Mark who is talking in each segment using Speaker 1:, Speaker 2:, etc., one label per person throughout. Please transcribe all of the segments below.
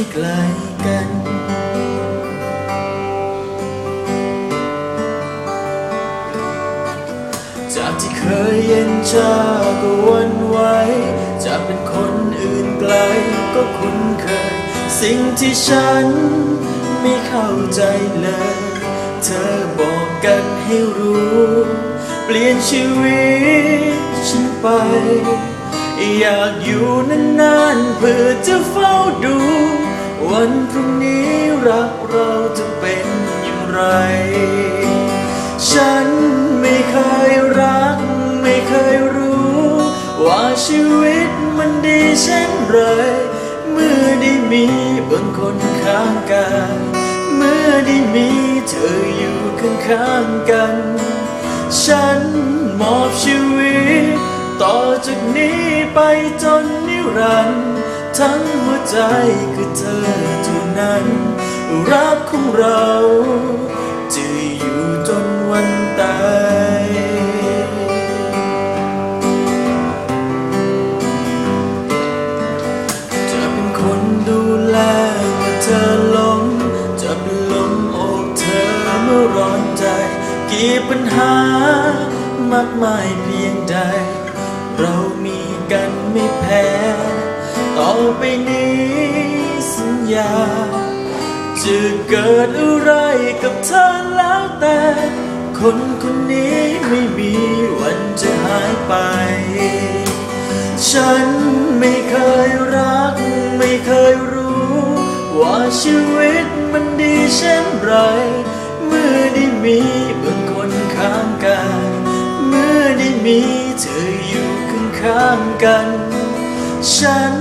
Speaker 1: ไม่ไกลกัน จากที่เคยเย็นชาก็วันไหวจะเป็นคนอื่นไกลก็คุ้นเคย สิ่งที่ฉันไม่เข้าใจเลย เธอบอกกันให้รู้ เปลี่ยนชีวิตฉันไปอยากอยู่นานๆเพื่อจะเฝ้าดู วันพรุ่งนี้รักเราจะเป็นอย่างไร ฉันไม่เคยรัก ไม่เคยรู้ ว่าชีวิตมันดีเช่นไร เมื่อได้มีบนคนข้างกายเมื่อได้มีเธออยู่ข้างๆกัน ฉันมอบชีวิต ต่อจากนี้ไปจนนิรันดร์ ทั้งหัวใจคือเธอเท่านั้น รักของเราจะอยู่จนวันตายจะเป็นคนดูแลเมื่อเธอล้มจะเป็นลมอบเธอเมื่อร้อนใจ กี่ปัญหามากมายเพียงใด เรามีกันไม่แพ้ ไปนี้สัญญา จะเกิดอะไรกับเธอแล้วแต่ คนคนนี้ไม่มีวันจะหายไป ฉันไม่เคยรัก ไม่เคยรู้ ว่าชีวิตมันดีเช่นไร เมื่อได้มีบางคนข้างกายเมื่อได้มีเธออยู่ข้างๆกัน ฉัน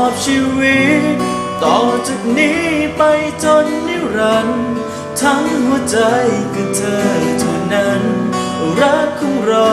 Speaker 1: อบชีวิต ต่อจากนี้ไปจนนิรันดร์ทั้งหัวใจกับเธอเท่านั้น รักของเรา